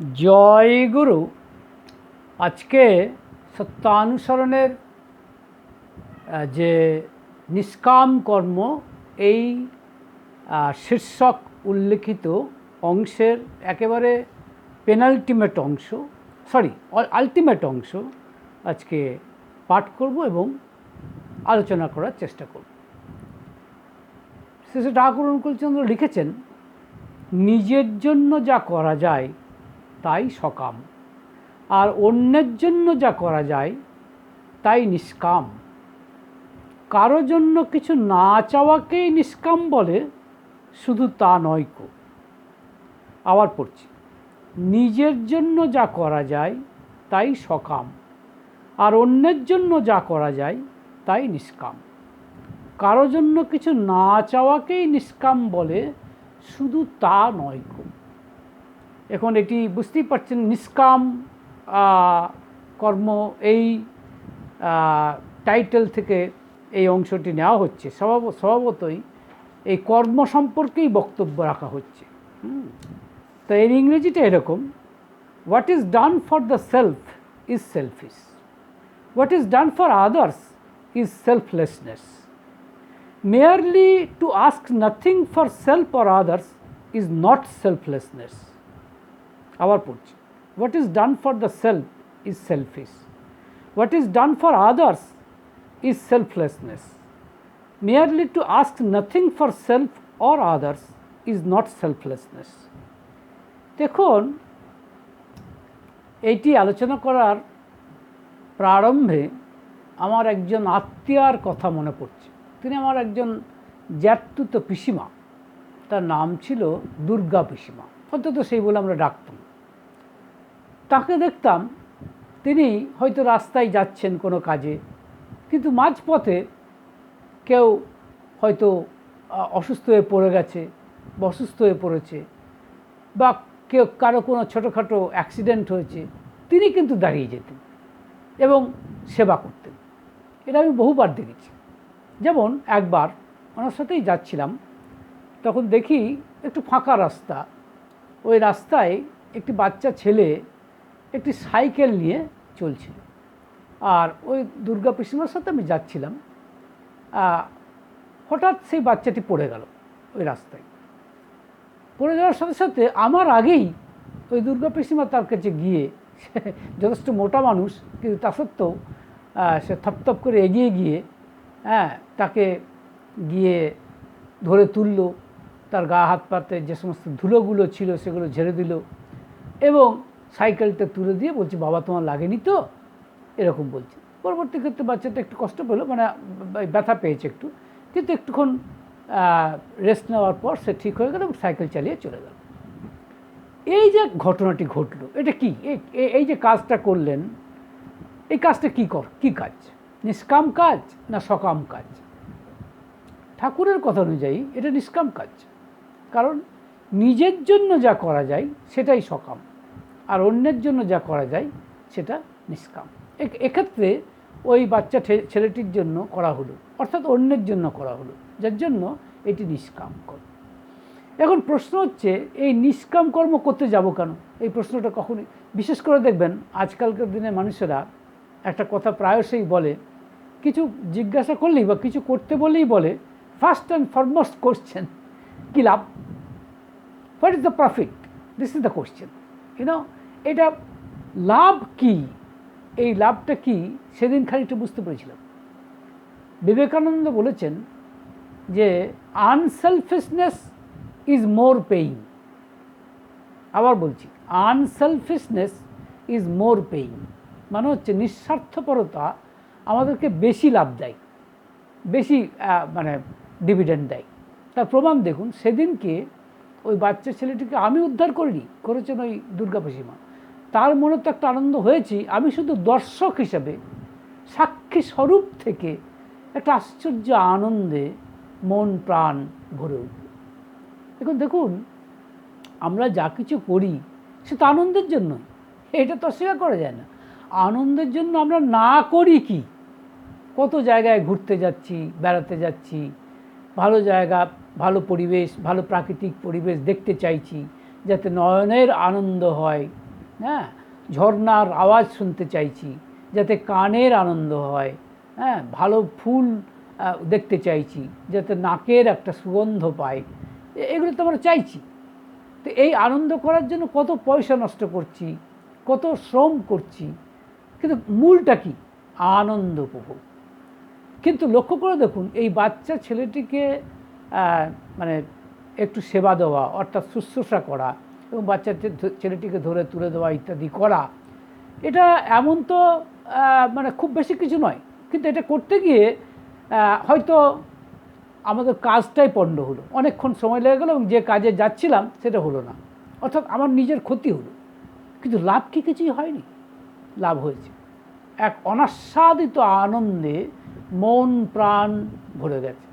জয় গুরু। আজকে সত্যানুসরণের যে নিষ্কাম কর্ম, এই শীর্ষক উল্লেখিত অংশের একেবারে পেনাল্টিমেট অংশ সরি আলটিমেট অংশ আজকে পাঠ করব এবং আলোচনা করার চেষ্টা করব। শেষে ঠাকুর অনুকূলচন্দ্র লিখেছেন, নিজের জন্য যা করা যায় তাই সকাম। আর অন্যের জন্য যা করা যায়, তাই নিষ্কাম। কারও জন্য কিছু না চাওয়াকেই নিষ্কাম বলে, শুধু তা নয় কো। আবার পড়ছি, নিজের জন্য যা করা যায়, তাই সকাম। আর অন্যের জন্য যা করা যায়, তাই নিষ্কাম। কারও জন্য কিছু না চাওয়াকেই নিষ্কাম বলে, শুধু তা নয় কো। এখন এটি বুঝতেই পারছেন, নিষ্কাম কর্ম এই টাইটেল থেকে এই অংশটি নেওয়া হচ্ছে। স্বভাব, স্বভাবতই এই কর্ম সম্পর্কেই বক্তব্য রাখা হচ্ছে। তো এর ইংরেজিটা এরকম what is done for the self is selfish what is done for others is selflessness merely to ask nothing for self or others is not selflessness আবার পড়ছি। What is done for the self is selfish what is done for others is selflessness merely to ask nothing for self or others is not selflessness দেখুন এইটি আলোচনা করার প্রারম্ভে আমার একজন আত্মীয়ার কথা মনে পড়ছে। তিনি আমার একজন জ্যাতুত পিসিমা। তার নাম ছিল দুর্গা পিসিমা। অন্তত সেই বলে আমরা ডাকতাম। তাকে দেখতাম, তিনি হয়তো রাস্তায় যাচ্ছেন কোনো কাজে, কিন্তু মাঝপথে কেউ হয়তো অসুস্থ হয়ে পড়ে গেছে বা অসুস্থ হয়ে পড়েছে বা কেউ, কারও কোনো ছোটোখাটো অ্যাক্সিডেন্ট হয়েছে, তিনি কিন্তু দাঁড়িয়ে যেতেন এবং সেবা করতেন। এটা আমি বহুবার দেখেছি। যেমন একবার ওনার সাথেই যাচ্ছিলাম, তখন দেখি একটু ফাঁকা রাস্তা, ওই রাস্তায় একটি বাচ্চা ছেলে একটি সাইকেল নিয়ে চলছিল। আর ওই দুর্গা পিসিমার সাথে আমি যাচ্ছিলাম। হঠাৎ সেই বাচ্চাটি পড়ে গেল ওই রাস্তায়। পড়ে যাওয়ার সাথে সাথে আমার আগেই ওই দুর্গা পিসিমা তার কাছে গিয়ে যথেষ্ট মোটা মানুষ, কিন্তু তা সত্ত্বেও সে থপথপ করে এগিয়ে গিয়ে হ্যাঁ তাকে গিয়ে ধরে তুললো। তার গা হাত পাতে যে সমস্ত ধুলোগুলো ছিল সেগুলো ঝেড়ে দিল। এবং সাইকেলটা তুলে দিয়ে বলছে, বাবা, তোমার লাগেনি তো? এরকম বলছে। পরবর্তী ক্ষেত্রে বাচ্চাটা একটু কষ্ট পেল মানে ব্যথা পেয়েছে একটু। কিন্তু একটুক্ষণ রেস্ট নেওয়ার পর সে ঠিক হয়ে গেল সাইকেল চালিয়ে চলে গেল। এই যে ঘটনাটি ঘটলো, এটা কি? এই যে কাজটা করলেন, এই কাজটা কি কর, কি কাজ? নিষ্কাম কাজ না সকাম কাজ? ঠাকুরের কথা অনুযায়ী এটা নিষ্কাম কাজ। কারণ নিজের জন্য যা করা যায়, সেটাই সকাম। আর অন্যের জন্য যা করা যায় সেটা নিষ্কাম। এক্ষেত্রে ওই বাচ্চা ছেলেটির জন্য করা হলো, অর্থাৎ অন্যের জন্য করা হলো, যার জন্য এটি নিষ্কাম কর্ম এখন প্রশ্ন হচ্ছে, এই নিষ্কাম কর্ম করতে যাব কেন? এই প্রশ্নটা কখনই, বিশেষ করে দেখবেন, আজকালকার দিনে মানুষেরা একটা কথা প্রায়শই বলে, কিছু জিজ্ঞাসা করলেই বা কিছু করতে বলেই বলে ফার্স্ট অ্যান্ড ফরমোস্ট কোশ্চেন কী লাভ? What is the profit this is the question you know এটা লাভ কি? এই লাভটা কি? সেদিন খানিকটা বুঝতে পেরেছিলাম। বিবেকানন্দ বলেছেন যে আনসেলফিশনেস ইজ মোর পেইং আবার বলছি আনসেলফিশনেস ইজ মোর পেইং মানে হচ্ছে নিঃস্বার্থপরতা আমাদেরকে বেশি লাভ দেয়, বেশি মানে ডিভিডেন্ড দেয়। তার প্রমাণ দেখুন, সেদিনকে ওই বাচ্চা ছেলেটিকে আমি উদ্ধার করিনি, করেছেন ওই দুর্গা পিসিমা তার মনে তো একটা আনন্দ হয়েছি, আমি শুধু দর্শক হিসাবে, সাক্ষী স্বরূপ থেকে একটা আশ্চর্য আনন্দে মন, প্রাণ ভরে উঠবে এখন দেখুন, আমরা যা কিছু করি, সে তো আনন্দের জন্য এটা তো অস্বীকার করা যায় না। আনন্দের জন্য আমরা না করি কি? কত জায়গায় ঘুরতে যাচ্ছি, বেড়াতে যাচ্ছি, ভালো জায়গা, ভালো পরিবেশ, ভালো প্রাকৃতিক পরিবেশ দেখতে চাইছি, যাতে নয়নের আনন্দ হয় হ্যাঁ ঝর্নার আওয়াজ শুনতে চাইছি, যাতে কানের আনন্দ হয়। হ্যাঁ ভালো ফুল দেখতে চাইছি, যাতে নাকের একটা সুগন্ধ পায় এগুলো তো আমরা চাইছি। তো এই আনন্দ করার জন্য কত পয়সা নষ্ট করছি, কত শ্রম করছি, কিন্তু মূলটা কি? আনন্দ উপভোগ। কিন্তু লক্ষ্য করে দেখুন, এই বাচ্চা ছেলেটিকে মানে একটু সেবা দেওয়া, অর্থাৎ শুশ্রূষা করা এবং বাচ্চা ছেলেটিকে ধরে তুলে দেওয়া ইত্যাদি করা, এটা এমন তো মানে খুব বেশি কিছু নয়। কিন্তু এটা করতে গিয়ে হয়তো আমাদের কাজটাই পণ্ড হলো। অনেকক্ষণ সময় লেগে গেলো এবং যে কাজে যাচ্ছিলাম সেটা হলো না। অর্থাৎ আমার নিজের ক্ষতি হলো। কিন্তু লাভ কি কিছুই হয়নি? লাভ হয়েছে। এক অনাস্বাদিত আনন্দে মন প্রাণ ভরে গেছে।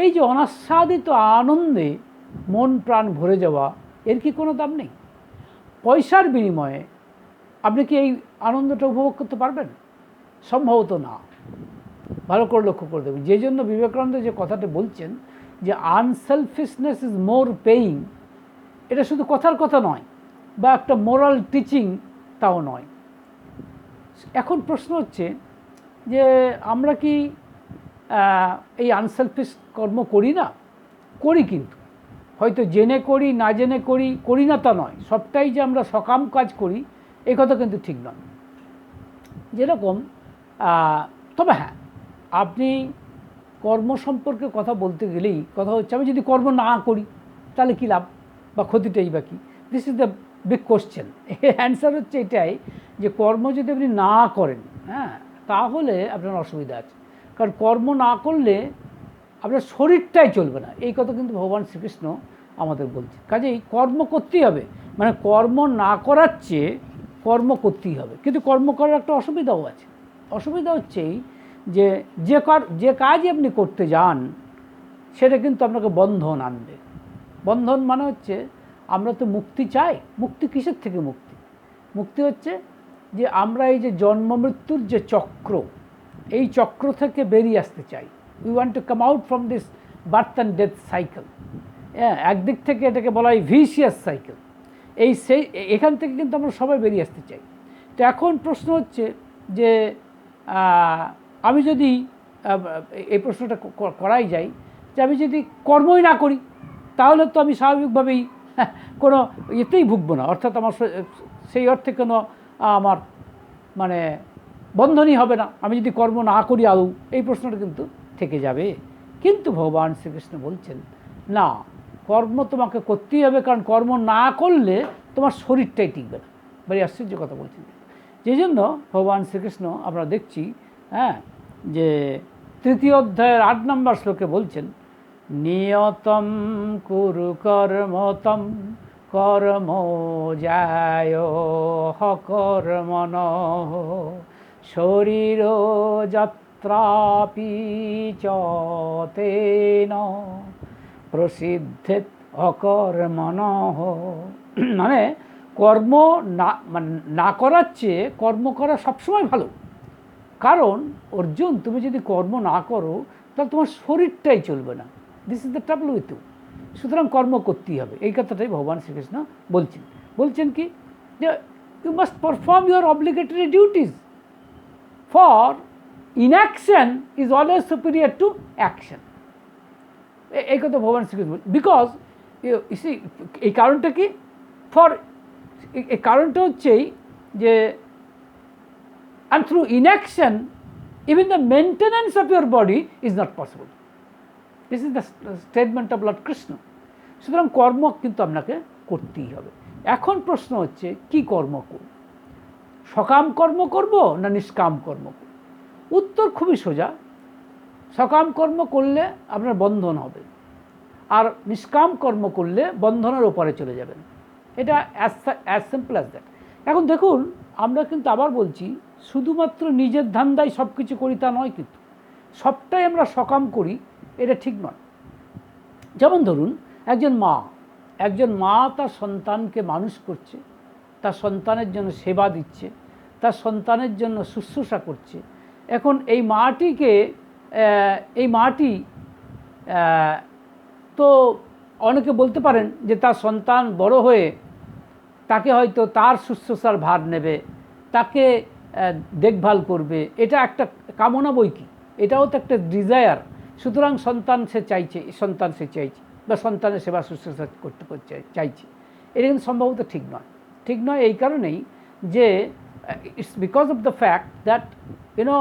এই যে অনাস্বাদিত আনন্দে মন প্রাণ ভরে যাওয়া এর কি কোনো দাম নেই? পয়সার বিনিময়ে আপনি কি এই আনন্দটা উপভোগ করতে পারবেন? সম্ভবত না। ভালো করে লক্ষ্য করে দেবেন যে জন্য বিবেকানন্দ যে কথাটা বলছেন যে আনসেলফিশনেস ইজ মোর পেইং এটা শুধু কথার কথা নয়, বা একটা মোরাল টিচিং তাও নয়। এখন প্রশ্ন হচ্ছে যে আমরা কি এই আনসেলফিশ কর্ম করি না? করি কিন্তু। হয়তো জেনে করি, না জেনে করি করি না তা নয়। সবটাই যে আমরা সকাম কাজ করি এই কথা কিন্তু ঠিক নয়। যেরকম তবে হ্যাঁ আপনি কর্ম সম্পর্কে কথা বলতে গেলেই কথা হচ্ছে, আমি যদি কর্ম না করি, তাহলে কী লাভ? বা ক্ষতিটাই বা কী? This is the big question answer হচ্ছে এটাই যে কর্ম যদি আপনি না করেন হ্যাঁ তাহলে আপনার অসুবিধা আছে। কারণ কর্ম না করলে আপনার শরীরটাই চলবে না। এই কথা কিন্তু ভগবান শ্রীকৃষ্ণ আমাদের বলছে কাজেই কর্ম করতেই হবে। মানে কর্ম না করার চেয়ে কর্ম করতেই হবে। কিন্তু কর্ম করার একটা অসুবিধাও আছে। অসুবিধা হচ্ছেই যে যে কর, যে কাজই আপনি করতে যান, সেটা কিন্তু আপনাকে বন্ধন আনবে। বন্ধন মানে হচ্ছে আমরা তো মুক্তি চাই। মুক্তি কিসের থেকে মুক্তি? মুক্তি হচ্ছে যে আমরা এই যে জন্ম মৃত্যুর যে চক্র, এই চক্র থেকে বেরিয়ে আসতে চাই। We want to come out from this birth and death cycle হ্যাঁ একদিক থেকে এটাকে বলা হয় ভিসিয়াস সাইকেল এই সেই, এখান থেকে কিন্তু আমরা সবাই বেরিয়ে আসতে চাই। তো এখন প্রশ্ন হচ্ছে যে আমি যদি এই প্রশ্নটা করাই যায় যে আমি যদি কর্মই না করি, তাহলে তো আমি স্বাভাবিকভাবেই কোনো ইয়েতেই ভুগবো না। অর্থাৎ আমার সেই অর্থে কোনো আমার মানে বন্ধনই হবে না। আমি যদি কর্ম না করি আদৌ, এই প্রশ্নটা কিন্তু থেকে যাবে। কিন্তু ভগবান শ্রীকৃষ্ণ বলছেন, না, কর্ম তোমাকে করতেই হবে, কারণ কর্ম না করলে তোমার শরীরটাই টিকবে না। বাড়ি আশ্চর্য কথা বলছেন সেই জন্য ভগবান শ্রীকৃষ্ণ আমরা দেখছি হ্যাঁ যে তৃতীয় অধ্যায়ের আট নম্বর শ্লোকে বলছেন, নিয়তম কুরু কর্মতম, কর্ম যায় কর্মন শরীর যাত্রাপি চেন প্রসিদ্ধেত অকর্মণ মানে কর্ম না মানে না করার চেয়ে কর্ম করা সবসময় ভালো। কারণ, অর্জুন, তুমি যদি কর্ম না করো, তাহলে তোমার শরীরটাই চলবে না। This is the trouble with you সুতরাং কর্ম করতেই হবে। এই কথাটাই ভগবান শ্রীকৃষ্ণ বলছেন। বলছেন কি যে you must perform your obligatory duties for inaction is always superior to action এই কথা ভগবান শ্রীকৃষ্ণ বিকজ ইসি এই কারণটা কি? ফর এই কারণটা হচ্ছেই যে and through inaction, even the maintenance of your body is not possible. This is the statement of Lord Krishna. সুতরাং কর্ম কিন্তু আপনাকে করতেই হবে। এখন প্রশ্ন হচ্ছে কি কর্ম করব? সকাম কর্ম করব না নিষ্কাম কর্ম করব? উত্তর খুবই সোজা। সকাম কর্ম করলে আপনার বন্ধন হবে আর নিষ্কাম কর্ম করলে বন্ধনের ওপরে চলে যাবেন। এটা অ্যাজ সিম্পল অ্যাজ দ্যাট এখন দেখুন, আমরা কিন্তু আবার বলছি, শুধুমাত্র নিজের ধান্দায় সব কিছু করি তা নয় কিন্তু, সবটাই আমরা সকাম করি, এটা ঠিক নয়। যেমন ধরুন, একজন মা একজন মা তার সন্তানকে মানুষ করছে, তার সন্তানের জন্য সেবা দিচ্ছে, তার সন্তানের জন্য শুশ্রূষা করছে এখন এই মাটিকে এই মাটি তো অনেকে বলতে পারেন যে তার সন্তান বড় হয়ে তাকে হয়তো তার শুশ্রূষার ভার নেবে, তাকে দেখভাল করবে। এটা একটা কামনা বই কি? এটাও তো একটা ডিজায়ার সুতরাং সন্তান সে চাইছে, সন্তান সে চাইছে বা সন্তানের সেবা শুশ্রূষা করতে করতে চাইছে। এটা কিন্তু সম্ভবত ঠিক নয়। ঠিক নয় এই কারণেই যে it's because of the fact that you know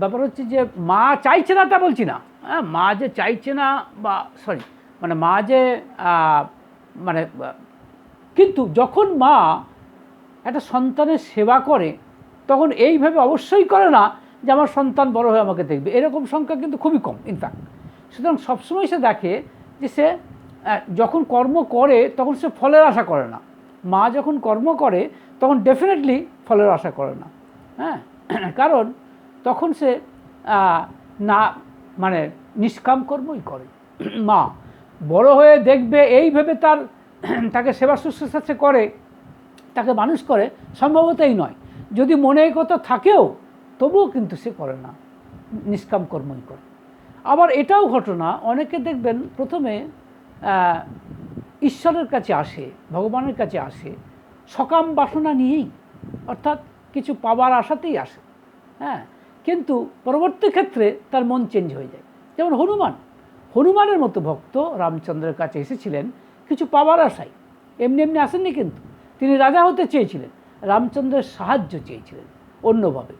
ব্যাপার হচ্ছে যে মা চাইছে না তা বলছি না। হ্যাঁ মা যে চাইছে না বা সরি মানে মা যে মানে কিন্তু যখন মা একটা সন্তানের সেবা করে, তখন এইভাবে অবশ্যই করে না যে আমার সন্তান বড় হয়ে আমাকে দেখবে। এরকম সংখ্যা কিন্তু খুবই কম ইনফ্যাক্ট সুতরাং সবসময় সে দেখে যে সে যখন কর্ম করে, তখন সে ফলের আশা করে না। মা যখন কর্ম করে তখন ডেফিনেটলি ফলের আশা করে না। হ্যাঁ? কারণ তখন সে না মানে নিষ্কাম কর্মই করে। মা বড় হয়ে দেখবে, এই ভেবে তার, তাকে সেবা শুশ্রূষা সে করে, তাকে মানুষ করে, সম্ভবতই নয়। যদি মনে কথা থাকেও, তবুও কিন্তু সে করে না। নিষ্কাম কর্মই করে। আবার এটাও ঘটনা, অনেকে দেখবেন প্রথমে ঈশ্বরের কাছে আসে, ভগবানের কাছে আসে সকাম বাসনা নিয়েই, অর্থাৎ কিছু পাবার আশাতেই আসে হ্যাঁ? কিন্তু পরবর্তী ক্ষেত্রে তার মন চেঞ্জ হয়ে যায়। যেমন হনুমান, হনুমানের মতো ভক্ত রামচন্দ্রের কাছে এসেছিলেন কিছু পাওয়ার আশায়। এমনি এমনি আসেননি কিন্তু। তিনি রাজা হতে চেয়েছিলেন, রামচন্দ্রের সাহায্য চেয়েছিলেন অন্যভাবে।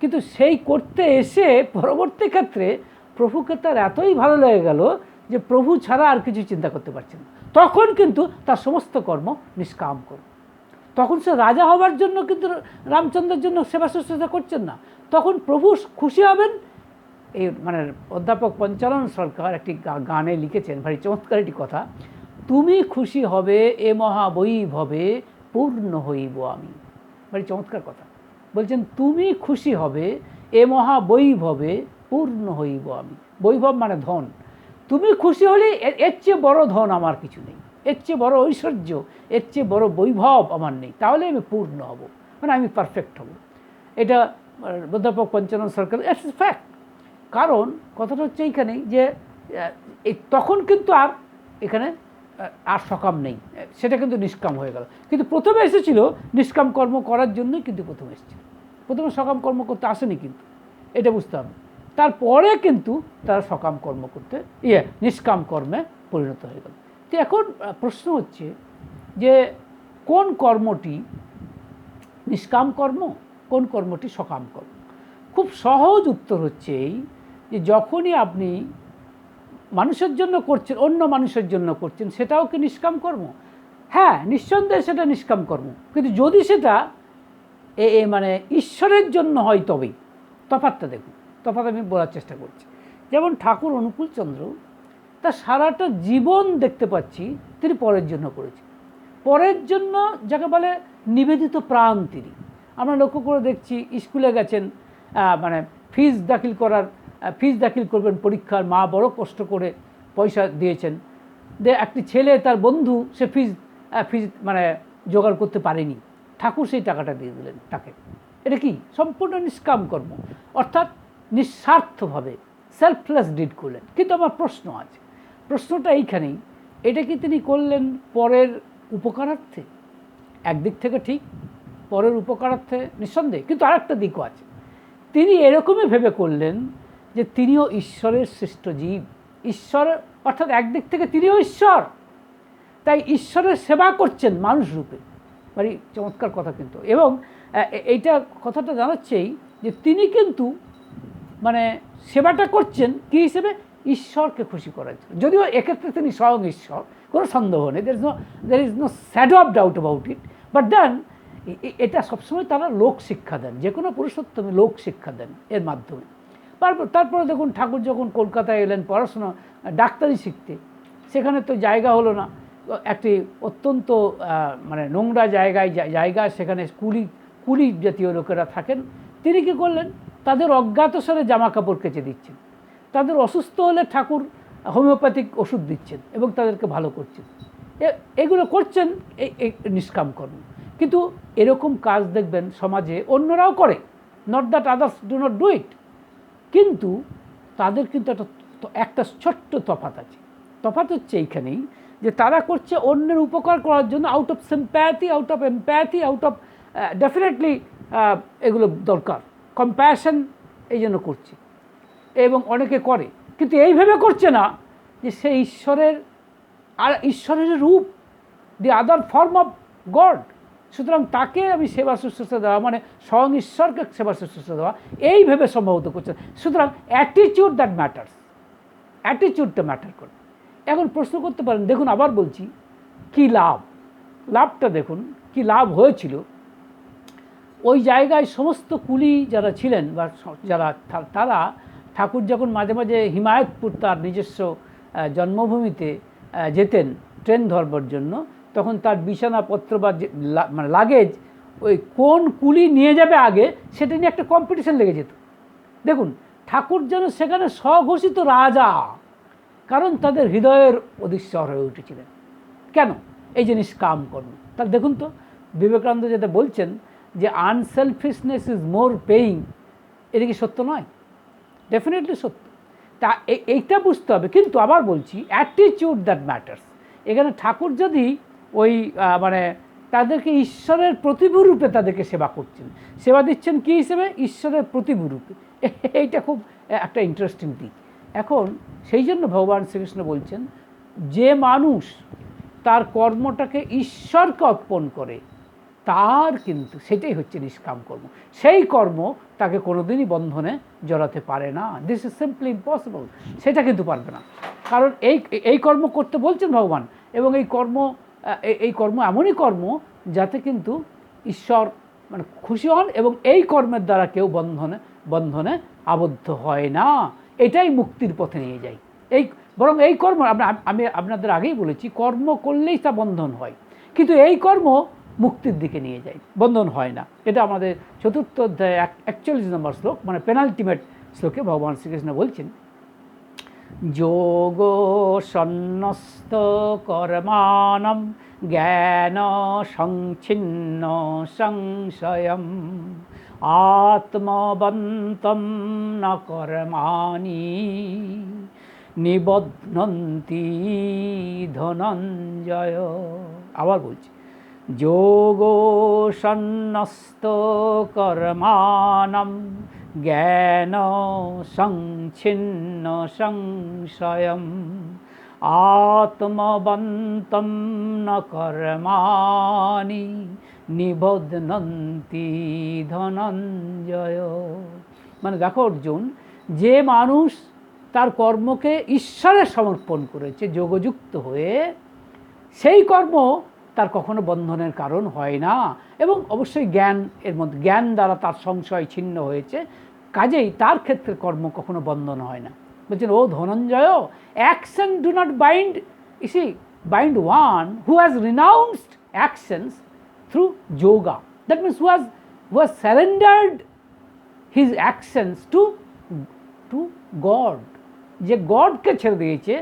কিন্তু সেই করতে এসে পরবর্তী ক্ষেত্রে প্রভুকে তার এতই ভালো লেগে গেল যে প্রভু ছাড়া আর কিছু চিন্তা করতে পারছেন না। তখন কিন্তু তার সমস্ত কর্ম নিষ্কাম কর্ম তখন সে রাজা হবার জন্য কিন্তু রামচন্দ্রের জন্য সেবা শুশ্রূষা করছেন না। তখন প্রভু খুশি হবেন। এই মানে অধ্যাপক পঞ্চানন সরকার একটি গানে লিখেছেন, ভারী চমৎকার একটি কথা। তুমি খুশি হবে এ মহাবৈভবে, পূর্ণ হইব আমি। ভারী চমৎকার কথা। বলছেন, তুমি খুশি হবে এ মহাবৈভবে, পূর্ণ হইব আমি। বৈভব মানে ধন। তুমি খুশি হলে এর চেয়ে বড় ধন আমার কিছু নেই। এর চেয়ে বড় ঐশ্বর্য, এর চেয়ে বড় বৈভব আমার নেই। তাহলে আমি পূর্ণ হব। মানে আমি পারফেক্ট হব। এটা অধ্যাপক পঞ্চানন সরকার ইটস ফ্যাক্ট কারণ কথাটা হচ্ছে এইখানেই যে এই তখন কিন্তু আর এখানে আর সকাম নেই। সেটা কিন্তু নিষ্কাম হয়ে গেল। কিন্তু প্রথমে এসেছিল নিষ্কাম কর্ম করার জন্যই কিন্তু প্রথমে এসেছিল। প্রথমে সকাম কর্ম করতে আসেনি কিন্তু। এটা বুঝতে হবে। তারপরে কিন্তু তারা সকাম কর্ম করতে ইয়ে নিষ্কাম কর্মে পরিণত হয়ে গেল। তো এখন প্রশ্ন হচ্ছে যে কোন কর্মটি নিষ্কাম কর্ম, কোন কর্মটি সকাম কর্ম? খুব সহজ উত্তর হচ্ছে এই যে যখনই আপনি মানুষের জন্য করছেন, অন্য মানুষের জন্য করছেন, সেটাও কি নিষ্কাম কর্ম? হ্যাঁ নিঃসন্দেহে সেটা নিষ্কাম কর্ম। কিন্তু যদি সেটা এ মানে ঈশ্বরের জন্য হয় তবেই। তফাতটা দেখুন, তফাৎ আমি বলার চেষ্টা করছি। যেমন ঠাকুর অনুকূলচন্দ্র তার সারাটা জীবন দেখতে পাচ্ছি, তিনি পরের জন্য করেছেন। পরের জন্য যাকে বলে নিবেদিত প্রাণ তিনি। আমরা লক্ষ্য করে দেখছি, স্কুলে গেছেন মানে ফিজ দাখিল করার ফিজ দাখিল করবেন পরীক্ষার মা বড় কষ্ট করে পয়সা দিয়েছেন। যে একটি ছেলে, তার বন্ধু, সে ফিজ ফিজ মানে জোগাড় করতে পারেনি। ঠাকুর সেই টাকাটা দিয়ে দিলেন তাকে। এটা কি? সম্পূর্ণ নিষ্কাম কর্ম। অর্থাৎ নিঃস্বার্থভাবে সেলফলেস ডিড করলেন। কিন্তু আমার প্রশ্ন আছে প্রশ্নটা এইখানেই। এটা কি তিনি করলেন পরের উপকারার্থে? একদিক থেকে ঠিক, পরের উপকারার্থে নিঃসন্দেহে। কিন্তু আরেকটা দিকও আছে। তিনি এরকমই ভেবে করলেন যে তিনিও ঈশ্বরের সৃষ্ট জীব। ঈশ্বর, অর্থাৎ একদিক থেকে তিনিও ঈশ্বর। তাই ঈশ্বরের সেবা করছেন মানুষ রূপে। মানে চমৎকার কথা কিন্তু। এবং এইটা কথাটা জানাচ্ছেই যে তিনি কিন্তু মানে সেবাটা করছেন কী হিসেবে? ঈশ্বরকে খুশি করার জন্য। যদিও এক্ষেত্রে তিনি স্বয়ং ঈশ্বর, কোনো সন্দেহ নেই। There is no there is no shadow of doubt about it but then এটা সবসময় তারা লোক শিক্ষা দেন। যে কোনো পুরুষোত্তমে লোক শিক্ষা দেন এর মাধ্যমে। তারপর, তারপরে দেখুন, ঠাকুর যখন কলকাতায় এলেন, পড়াশোনা, ডাক্তারি শিখতে, সেখানে তো জায়গা হলো না। একটি অত্যন্ত মানে নোংরা জায়গায় জায়গা, সেখানে কুলি কুলি জাতীয় লোকেরা থাকেন। তিনি কী করলেন? তাদের অজ্ঞাতসারে জামা কাপড় কেচে দিচ্ছেন। তাদের অসুস্থ হলে ঠাকুর হোমিওপ্যাথিক ওষুধ দিচ্ছেন এবং তাদেরকে ভালো করছেন। এগুলো করছেন এই এই নিষ্কাম কর্ম। কিন্তু এরকম কাজ দেখবেন সমাজে অন্যরাও করে। Not that others do not do it কিন্তু তাদের কিন্তু একটা একটা ছোট্ট তফাত আছে। তফাত হচ্ছে এইখানেই যে তারা করছে অন্যের উপকার করার জন্য out of sympathy out of empathy out of definitely এগুলো দরকার। কম্প্যাশন এই জন্য করছে। এবং অনেকে করে। কিন্তু এইভাবে করছে না যে সে ঈশ্বরের, আর ঈশ্বরের রূপ the other form of God সুতরাং তাকে আমি সেবা শুশ্রূষা দেওয়া মানে স্বয়ং ঈশ্বরকে সেবা শুশ্রূষা দেওয়া এইভাবে সম্ভবত করছে সুতরাং অ্যাটিটিউড দ্যাট ম্যাটার্স অ্যাটিটিউডটা ম্যাটার করে। এখন প্রশ্ন করতে পারেন, দেখুন আবার বলছি, কি লাভ? লাভটা দেখুন, কি লাভ হয়েছিল? ওই জায়গায় সমস্ত কুলি যারা ছিলেন বা যারা, তারা ঠাকুর যখন মাঝে মাঝে হিমায়তপুর তার নিজস্ব জন্মভূমিতে যেতেন ট্রেন ধরবার জন্য, তখন তার বিছানাপত্র বা মানে লাগেজ ওই কোন কুলি নিয়ে যাবে আগে সেটা নিয়ে একটা কম্পিটিশন লেগে যেত। দেখুন, ঠাকুর যেন সেখানে স্বঘোষিত রাজা, কারণ তাদের হৃদয়ের অধীশ্বর হয়ে উঠেছিলেন। কেন? এই জিনিস কাম কর্ম তাহলে দেখুন তো, বিবেকানন্দ যেটা বলছেন যে আনসেলফিশনেস ইজ মোর পেইং এটা কি সত্য নয়? ডেফিনেটলি সত্য। তা এইটা বুঝতে হবে। কিন্তু আবার বলছি অ্যাটিচিউড দ্যাট ম্যাটার্স এখানে ঠাকুর যদি ওই মানে তাদেরকে ঈশ্বরের প্রতিভূ রূপে তাদেরকে সেবা করছেন, সেবা দিচ্ছেন কী হিসেবে? ঈশ্বরের প্রতিভূ রূপে। এইটা খুব একটা ইন্টারেস্টিং দিক। এখন সেই জন্য ভগবান শ্রীকৃষ্ণ বলছেন, যে মানুষ তার কর্মটাকে ঈশ্বরকে অর্পণ করে তার কিন্তু সেটাই হচ্ছে নিষ্কাম কর্ম। সেই কর্ম তাকে কোনোদিনই বন্ধনে জড়াতে পারে না। দিস ইজ সিম্পলি ইম্পসিবল সেটা কিন্তু পারবে না। কারণ এই এই কর্ম করতে বলছেন ভগবান। এবং এই কর্ম এই- কর্ম এমনই কর্ম যাতে কিন্তু ঈশ্বর মানে খুশি হন এবং এই কর্মের দ্বারা কেউ বন্ধনে বন্ধনে আবদ্ধ হয় না। এটাই মুক্তির পথে নিয়ে যায়। এই, বরং এই কর্ম আমি আপনাদের আগেই বলেছি, কর্ম করলেই তা বন্ধন হয়। কিন্তু এই কর্ম মুক্তির দিকে নিয়ে যায়। বন্ধন হয় না। এটা আমাদের চতুর্থ অধ্যায় একচল্লিশ নম্বর শ্লোক মানে পেনাল্টিমেট শ্লোকে ভগবান শ্রীকৃষ্ণ বলছেন, যোগ সন্ন্যস্ত কর্মাণম জ্ঞান সংচ্ছিন্ন সংশয়ম। আত্মবন্তম ন কর্মাণি নিবধ্নন্তি ধনঞ্জয়। আবার বলছি যোগ সন্ন্যস্ত কর্মাণম জ্ঞান সংচ্ছিন্ন সংশয়ম। আত্মবন্তম ন কর্মাণি নিবধ্নন্তি ধনঞ্জয়। মানে দেখো অর্জুন, যে মানুষ তার কর্মকে ঈশ্বরে সমর্পণ করেছে, যোগযুক্ত হয়ে, সেই কর্ম তার কখনো বন্ধনের কারণ হয় না। এবং অবশ্যই জ্ঞান এর মধ্যে, জ্ঞান দ্বারা তার সংশয় ছিন্ন হয়েছে। কাজেই তার ক্ষেত্রে কর্ম কখনো বন্ধন হয় না। বলছেন, ও Dhananjay action do not bind EC bind one who has renounced actions through yoga that means who has who has surrendered his actions to to God যে গডকে ছেড়ে দিয়েছে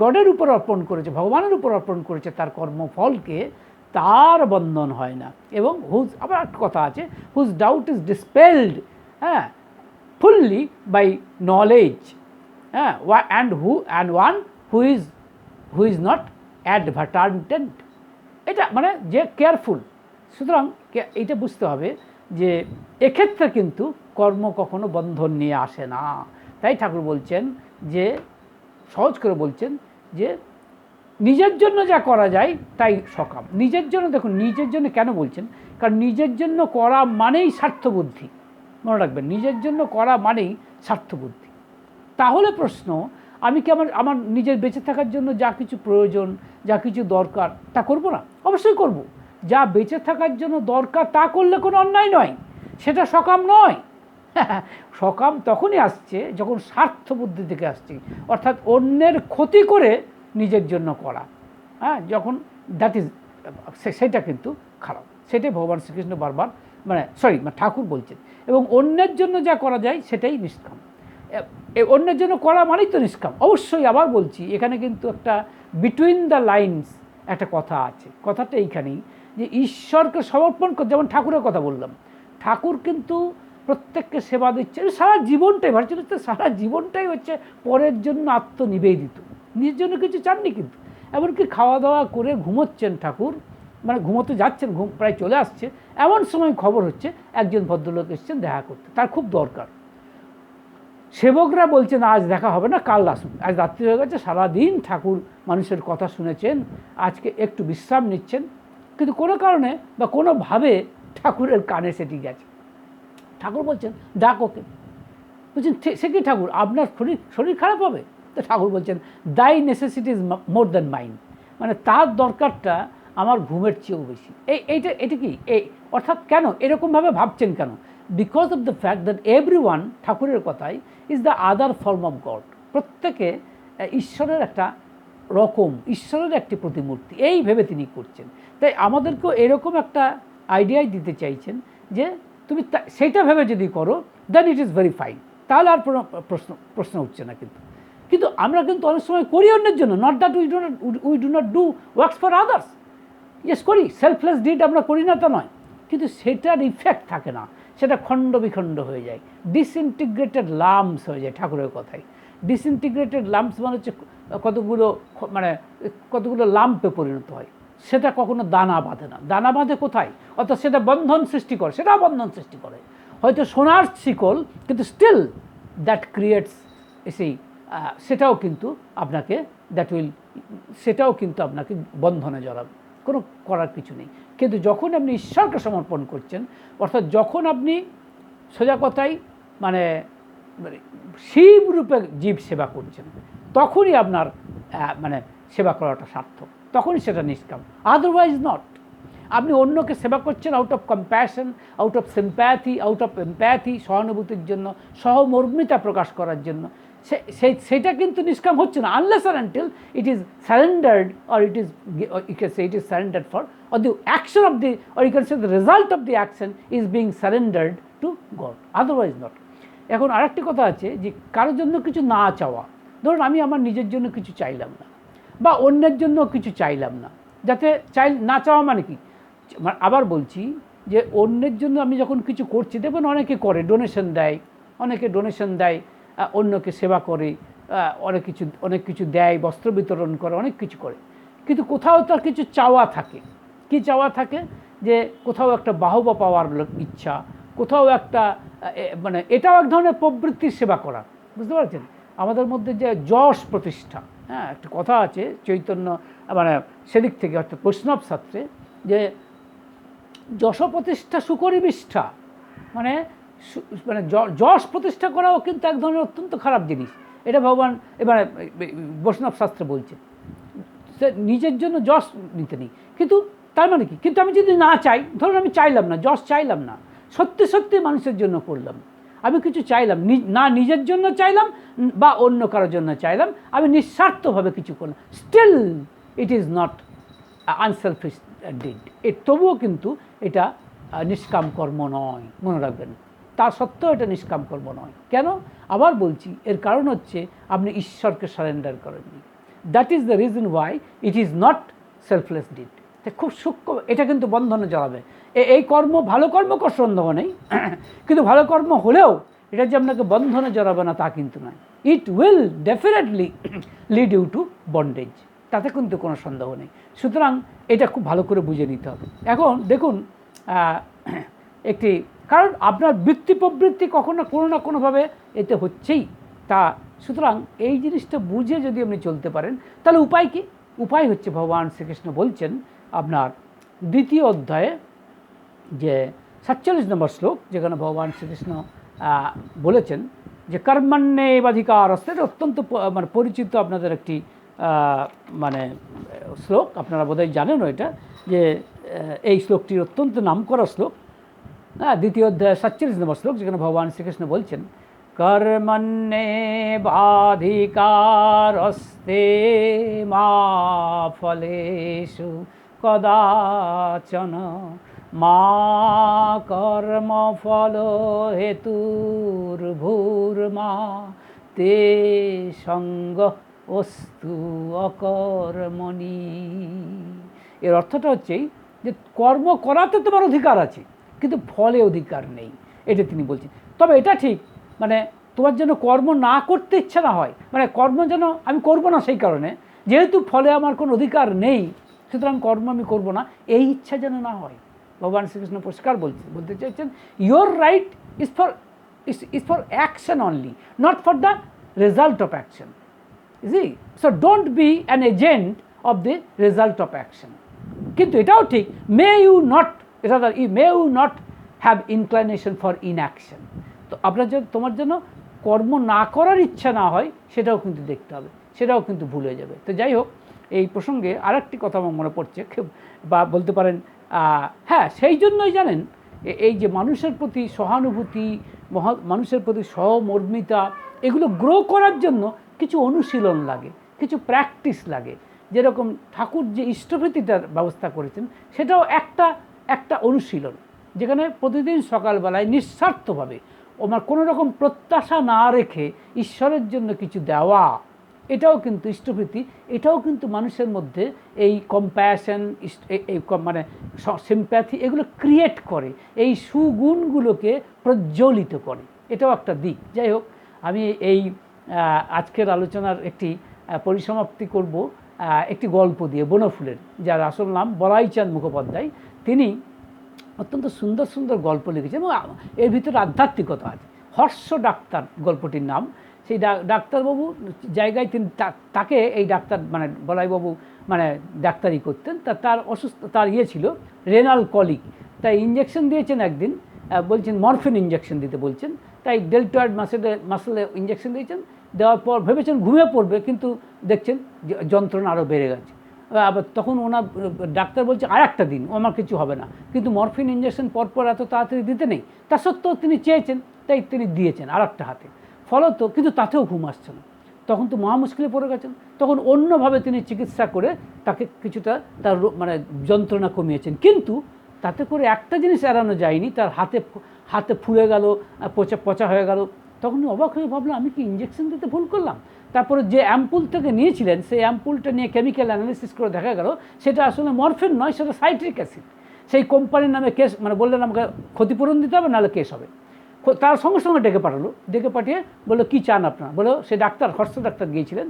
গডের উপর অর্পণ করেছে, ভগবানের উপর অর্পণ করেছে তার কর্মফলকে, তার বন্ধন হয় না। এবং হুজ আবার একটা কথা আছে হুজ ডাউট ইজ ডিসপেলড হ্যাঁ ফুললি বাই নলেজ হ্যাঁ ওয়া and who and one who is who is not advertent এটা মানে যে কেয়ারফুল সুতরাং এইটা বুঝতে হবে যে এক্ষেত্রে কিন্তু কর্ম কখনো বন্ধন নিয়ে আসে না। তাই ঠাকুর বলছেন যে সহজ করে বলছেন যে নিজের জন্য যা করা যায় তাই সকাম। নিজের জন্য দেখুন, নিজের জন্য কেন বলছেন? কারণ নিজের জন্য করা মানেই স্বার্থবুদ্ধি। মনে রাখবেন, নিজের জন্য করা মানেই স্বার্থবুদ্ধি। তাহলে প্রশ্ন, আমি কি আমার আমার নিজের বেঁচে থাকার জন্য যা কিছু প্রয়োজন, যা কিছু দরকার, তা করব না? অবশ্যই করব। যা বেঁচে থাকার জন্য দরকার, তা করলে কোনো অন্যায় নয়। সেটা সকাম নয়। সকাম তখনই আসছে যখন স্বার্থ বুদ্ধি থেকে আসছে। অর্থাৎ অন্যের ক্ষতি করে নিজের জন্য করা। হ্যাঁ যখন দ্যাট ইজ সেটা কিন্তু খারাপ। সেটাই ভগবান শ্রীকৃষ্ণ বারবার মানে সরি মানে ঠাকুর বলছেন। এবং অন্যের জন্য যা করা যায় সেটাই নিষ্কাম। অন্যের জন্য করা মানেই তো নিষ্কাম। অবশ্যই আবার বলছি, এখানে কিন্তু একটা বিটুইন দ্য লাইন্স একটা কথা আছে। কথাটা এইখানেই যে ঈশ্বরকে সমর্পণ যেমন ঠাকুরের কথা বললাম। ঠাকুর কিন্তু প্রত্যেককে সেবা দিচ্ছে। সারা জীবনটাই ভারতীয় সারা জীবনটাই হচ্ছে পরের জন্য আত্মনিবেদিত। নিজের জন্য কিছু চাননি কিন্তু। এমনকি খাওয়া দাওয়া করে ঘুমোচ্ছেন ঠাকুর মানে ঘুমোতে যাচ্ছেন, ঘুম প্রায় চলে আসছে, এমন সময় খবর হচ্ছে একজন ভদ্রলোক এসছেন দেখা করতে। তার খুব দরকার। সেবকরা বলছেন, আজ দেখা হবে না, কাল আসুন। আজ রাত্রি হয়ে গেছে, সারাদিন ঠাকুর মানুষের কথা শুনেছেন, আজকে একটু বিশ্রাম নিচ্ছেন। কিন্তু কোনো কারণে বা কোনোভাবে ঠাকুরের কানে সেটি গেছে। ঠাকুর বলছেন, ডাক ওকে। বলছেন, "ঠি- সে কি ঠাকুর? আপনার শরীর শরীর খারাপ হবে? তো ঠাকুর বলছেন thy necessity is more than mind মানে তার দরকারটা আমার ঘুমের চেয়েও বেশি। এই, এইটা, এটা কি? এই, অর্থাৎ কেন এরকমভাবে ভাবছেন কেন? Because of the fact that every one ঠাকুরের কথাই is the other form of God প্রত্যেকে ঈশ্বরের একটা রকম, ঈশ্বরের একটি প্রতিমূর্তি। এই ভেবে তিনি করছেন। তাই আমাদেরকেও এরকম একটা আইডিয়াই দিতে চাইছেন যে তুমি সেইটা ভেবে যদি করো then it is very fine তাহলে আর প্রশ্ন প্রশ্ন উঠছে না কিন্তু। কিন্তু আমরা কিন্তু অনেক সময় করি অন্যের জন্য not that we do not we do not do works for others yes করি সেলফলেস ডিড আমরা করি না তা নয়। কিন্তু সেটার ইফেক্ট থাকে না। সেটা খণ্ড বিখণ্ড হয়ে যায়। ডিসইন্টিগ্রেটেড লামস হয়ে যায় ঠাকুরের কথাই ডিসইন্টিগ্রেটেড লাম্পস মানে হচ্ছে কতগুলো মানে কতগুলো লাম্পে পরিণত হয়। সেটা কখনো দানা বাঁধে না। দানা বাঁধে কোথায়? অর্থাৎ সেটা বন্ধন সৃষ্টি করে, সেটাও বন্ধন সৃষ্টি করে। হয়তো সোনার শিকল, কিন্তু স্টিল দ্যাট ক্রিয়েটস সেই সেটাও কিন্তু আপনাকে দ্যাট উইল সেটাও কিন্তু আপনাকে বন্ধনে জড়াবে। কোনো করার কিছু নেই। কিন্তু যখন আপনি ঈশ্বরকে সমর্পণ করছেন, অর্থাৎ যখন আপনি সোজা কথাই মানে মানে শিব রূপে জীব সেবা করছেন, তখনই আপনার মানে সেবা করাটা সার্থক। তখনই সেটা নিষ্কাম। আদারওয়াইজ নট আপনি অন্যকে সেবা করছেন out of compassion out of sympathy out of empathy সহানুভূতির জন্য, সহমর্মিতা প্রকাশ করার জন্য, সে- সেই সেটা কিন্তু নিষ্কাম হচ্ছে না unless R until it is surrendered or it is it is surrendered for or the action of the or you can say the result of the action is being surrendered to God otherwise not এখন আরেকটি কথা আছে যে, কারোর জন্য কিছু না চাওয়া। ধরুন আমি আমার নিজের জন্য কিছু চাইলাম না। বা অন্যের জন্য কিছু চাইলাম না। যাতে চাই না চাওয়া মানে কি? আবার বলছি যে অন্যের জন্য আমি যখন কিছু করছি, দেখবেন অনেকে করে ডোনেশন দেয়, অনেকে ডোনেশন দেয় অন্যকে সেবা করে অনেক কিছু অনেক কিছু দেয়, বস্ত্র বিতরণ করে, অনেক কিছু করে। কিন্তু কোথাও তার কিছু চাওয়া থাকে। কি চাওয়া থাকে? যে কোথাও একটা বাহবা পাওয়ার ইচ্ছা, কোথাও একটা মানে এটাও এক ধরনের প্রবৃত্তির সেবা করা। বুঝতে পারছেন? আমাদের মধ্যে যে যশ প্রতিষ্ঠা হ্যাঁ একটা কথা আছে, চৈতন্য মানে সেদিক থেকে অর্থাৎ বৈষ্ণব শাস্ত্রে, যে যশ প্রতিষ্ঠা সুকরি বিষ্ঠা মানে মানে যশ প্রতিষ্ঠা করাও কিন্তু এক ধরনের অত্যন্ত খারাপ জিনিস। এটা ভগবান, এবারে, বৈষ্ণব শাস্ত্রে বলছে, সে নিজের জন্য যশ নিতে নেই। কিন্তু তার মানে কি? কিন্তু আমি যদি না চাই, ধরুন আমি চাইলাম না, যশ চাইলাম না, সত্যি সত্যি মানুষের জন্য করলাম। আমি কিছু চাইলাম, না নিজের জন্য চাইলাম, বা অন্য কারোর জন্য চাইলাম, আমি নিঃস্বার্থভাবে কিছু করলাম। Still it is not unselfish deed এ তবুও কিন্তু এটা নিষ্কাম কর্ম নয়, মনে রাখবেন। তা সত্ত্বেও এটা নিষ্কাম কর্ম নয়। কেন? আবার বলছি, এর কারণ হচ্ছে আপনি ঈশ্বরকে সারেন্ডার করেননি। That is the reason why it is not selfless deed খুব সূক্ষ্ম, এটা কিন্তু বন্ধনে জড়াবে। এই কর্ম, ভালো কর্ম কর সন্দেহ নেই। কিন্তু ভালো কর্ম হলেও এটা যে আপনাকে বন্ধনে জড়াবে না, তা কিন্তু নয়। It will definitely lead you to bondage তাতে কিন্তু কোনো সন্দেহ নেই। সুতরাং এটা খুব ভালো করে বুঝে নিতে হবে। এখন দেখুন একটি, কারণ আপনার বৃত্তি প্রবৃত্তি কখনো কোনো না কোনোভাবে এতে হচ্ছেই। তা, সুতরাং এই জিনিসটা বুঝে যদি আপনি চলতে পারেন, তাহলে উপায় কি? উপায় হচ্ছে ভগবান শ্রীকৃষ্ণ বলছেন আপনার দ্বিতীয় অধ্যায়ে যে সাতচল্লিশ নম্বর শ্লোক, যেখানে ভগবান শ্রীকৃষ্ণ বলেছেন যে কর্মান্যে বাধিকার আসতে এটা অত্যন্ত মানে পরিচিত আপনাদের একটি মানে শ্লোক, আপনারা বোধহয় জানেনও এটা, যে এই শ্লোকটির অত্যন্ত নামকরা শ্লোক। হ্যাঁ দ্বিতীয় অধ্যায় সাতচল্লিশ নম্বর শ্লোক, যেখানে ভগবান শ্রীকৃষ্ণ বলছেন, কর্মণ্যে বাধিকারস্তে মা ফলেষু কদাচন মা কর্মফল হেতুর্ভূর্মা তে সঙ্গ অস্তু অকর্মণি। এর অর্থটা হচ্ছে যে কর্ম করাতে তোমার অধিকার আছে, কিন্তু ফলে অধিকার নেই, এটা তিনি বলছেন। তবে এটা ঠিক মানে তোমার জন্য কর্ম না করতে ইচ্ছা না হয় মানে কর্ম যেন আমি করব না সেই কারণে, যেহেতু ফলে আমার কোনো অধিকার নেই, সুতরাং কর্ম আমি করব না, এই ইচ্ছা যেন না হয়। ভগবান শ্রীকৃষ্ণ পরিষ্কার বলছে, বলতে চাইছেন your right is for is for action only not for the result of action G so don't be an agent of the result of action কিন্তু এটাও ঠিক মে ইউ নট এটা may you not have inclination for inaction তো আপনার জন্য তোমার জন্য কর্ম না করার ইচ্ছা না হয়, সেটাও কিন্তু দেখতে হবে, সেটাও কিন্তু ভুলে যাবে। তো যাই হোক এই প্রসঙ্গে আরেকটি কথা আমার মনে পড়ছে। বা বলতে পারেন হ্যাঁ সেই জন্যই জানেন এই যে মানুষের প্রতি সহানুভূতি মানুষের প্রতি সহমর্মিতা, এগুলো গ্রো করার জন্য কিছু অনুশীলন লাগে, কিছু প্র্যাকটিস লাগে। যেরকম ঠাকুর যে ইষ্টভৃতিটার ব্যবস্থা করেছেন, সেটাও একটা একটা অনুশীলন। যেখানে প্রতিদিন সকালবেলায় নিঃস্বার্থভাবে, আমার কোনো রকম প্রত্যাশা না রেখে ঈশ্বরের জন্য কিছু দেওয়া এটাও কিন্তু ইষ্টভৃতি এটাও কিন্তু মানুষের মধ্যে এই কম্প্যাশন মানে সিম্প্যাথি এগুলো ক্রিয়েট করে, এই সুগুণগুলোকে প্রজ্বলিত করে। এটাও একটা দিক। যাই হোক, আমি এই আজকের আলোচনার একটি পরিসমাপ্তি করব একটি গল্প দিয়ে, বনফুলের, যার আসল নাম বলাইচাঁদ মুখোপাধ্যায়। তিনি অত্যন্ত সুন্দর সুন্দর গল্প লিখেছেন এবং এর ভিতরে আধ্যাত্মিকতা আছে। হর্ষ ডাক্তার, গল্পটির নাম। সেই ডাক্তারবাবু জায়গায় তিনি তাকে এই ডাক্তার মানে বলাইবাবু মানে ডাক্তারি করতেন। তা, তার অসুস্থ, তার ইয়ে ছিল রেনাল কলিক তাই ইঞ্জেকশন দিয়েছেন একদিন বলছেন মরফিন ইঞ্জেকশন দিতে বলছেন। তাই ডেল্টয়েড মাসেলে মাসেলে ইঞ্জেকশন দিয়েছেন। দেওয়ার পর ভেবেছেন ঘুমিয়ে পড়বে, কিন্তু দেখছেন যন্ত্রণা আরও বেড়ে গেছে। আবার তখন ওনার, ডাক্তার বলছে, আর একটা দিন, আমার কিছু হবে না। কিন্তু মরফিন ইঞ্জেকশন পরপর এত তাড়াতাড়ি দিতে নেই। তা সত্ত্বেও তিনি চেয়েছেন তাই তিনি দিয়েছেন আর একটা হাতে। ফলত কিন্তু তাতেও ঘুম আসছে না। তখন তো মহা মুশকিলে পড়ে গেছেন। তখন অন্যভাবে তিনি চিকিৎসা করে তাকে কিছুটা তার মানে যন্ত্রণা কমিয়েছেন। কিন্তু তাতে করে একটা জিনিস এড়ানো যায়নি, তার হাতে হাতে ফুলে গেল পচা পচা হয়ে গেল। তখন অবাক হয়ে ভাবলাম আমি কি ইঞ্জেকশন দিতে ভুল করলাম? তারপরে যে অ্যাম্পুল থেকে নিয়েছিলেন, সেই অ্যাম্পুলটা নিয়ে কেমিক্যাল অ্যানালিসিস করে দেখা গেল, সেটা আসলে মরফিন নয়, সেটা সাইট্রিক অ্যাসিড সেই কোম্পানির নামে কেস মানে বললেন, আমাকে ক্ষতিপূরণ দিতে হবে, নাহলে কেস হবে। তার সঙ্গে সঙ্গে ডেকে পাঠালো। ডেকে পাঠিয়ে বলল, কী চান আপনার? বলল, সে ডাক্তার, হর্ষ ডাক্তার গিয়েছিলেন।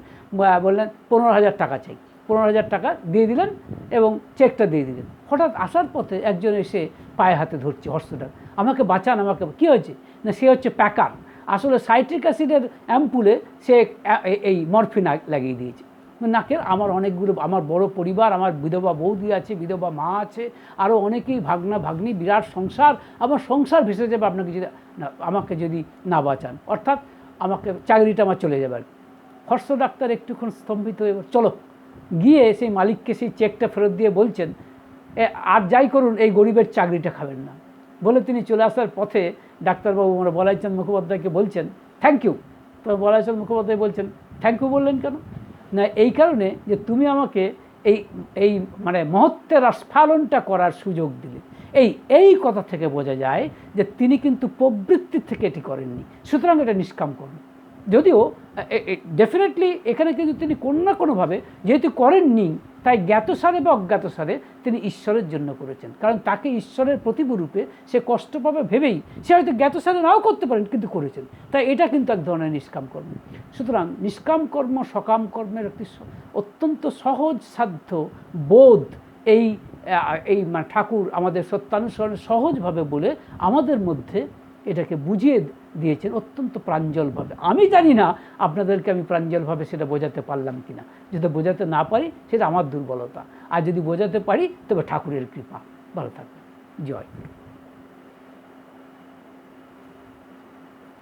বললেন, পনেরো হাজার টাকা চাই। পনেরো হাজার টাকা দিয়ে দিলেন এবং চেকটা দিয়ে দিলেন। হঠাৎ আসার পথে একজন এসে পায়ে হাতে ধরছে হর্ষদার আমাকে বাঁচান, আমাকে কী হয়েছে? না, সে হচ্ছে প্যাকার। আসলে সাইট্রিক অ্যাসিডের অ্যাম্পুলে সে এই মরফিন লাগিয়ে দিয়েছে। নাকের আমার অনেকগুলো আমার বড় পরিবার আমার বিধবা বৌদি আছে বিধবা মা আছে আরও অনেকেই ভাগনা ভাগ্নি বিরাট সংসার আমার সংসার ভেসে যাবে আপনাকে যদি আমাকে যদি না বাঁচান। অর্থাৎ আমাকে চাকরিটা আমার চলে যাবে। হর্ষ ডাক্তার একটুক্ষণ স্তম্ভিত হয়ে চলো। গিয়ে সেই মালিককে সেই চেকটা ফেরত দিয়ে বলছেন "এ, আর যাই করুন এই গরিবের চাকরিটা খাবেন না। বলে তিনি চলে আসার পথে ডাক্তারবাবু মানে বলাইচাঁদ মুখোপাধ্যায়কে বলছেন থ্যাংক ইউ তো বলাইচাঁদ মুখোপাধ্যায় বলছেন থ্যাংক ইউ বললেন কেন? না, এই কারণে যে তুমি আমাকে এই এই মানে মহত্বের আস্ফালনটা করার সুযোগ দিলে। এই এই কথা থেকে বোঝা যায় যে তিনি কিন্তু প্রবৃত্তি থেকে এটি করেননি। সুতরাং এটা নিষ্কাম করেন। যদিও ডেফিনেটলি এখানে কিন্তু তিনি কোনো না কোনোভাবে যেহেতু করেননি তাই জ্ঞাতসারে বা অজ্ঞাতসারে তিনি ঈশ্বরের জন্য করেছেন। কারণ তাকে ঈশ্বরের প্রতিবরূপে সে কষ্ট পাবে ভেবেই সে হয়তো জ্ঞাতসারে নাও করতে পারেন, কিন্তু করেছেন। তাই এটা কিন্তু এক ধরনের নিষ্কাম কর্ম। সুতরাং নিষ্কাম কর্ম, সকাম কর্মের একটি অত্যন্ত সহজ সাধ্য, বোধ এই এই মানে ঠাকুর আমাদের সত্যানুসরণ সহজভাবে বলে আমাদের মধ্যে এটাকে বুঝিয়ে দিয়েছেন অত্যন্ত প্রাঞ্জলভাবে। আমি জানি না আপনাদেরকে আমি প্রাঞ্জলভাবে সেটা বোঝাতে পারলাম কি না যদি বোঝাতে না পারি, সেটা আমার দুর্বলতা। আর যদি বোঝাতে পারি, তবে ঠাকুরের কৃপা। ভালো থাকবে জয়।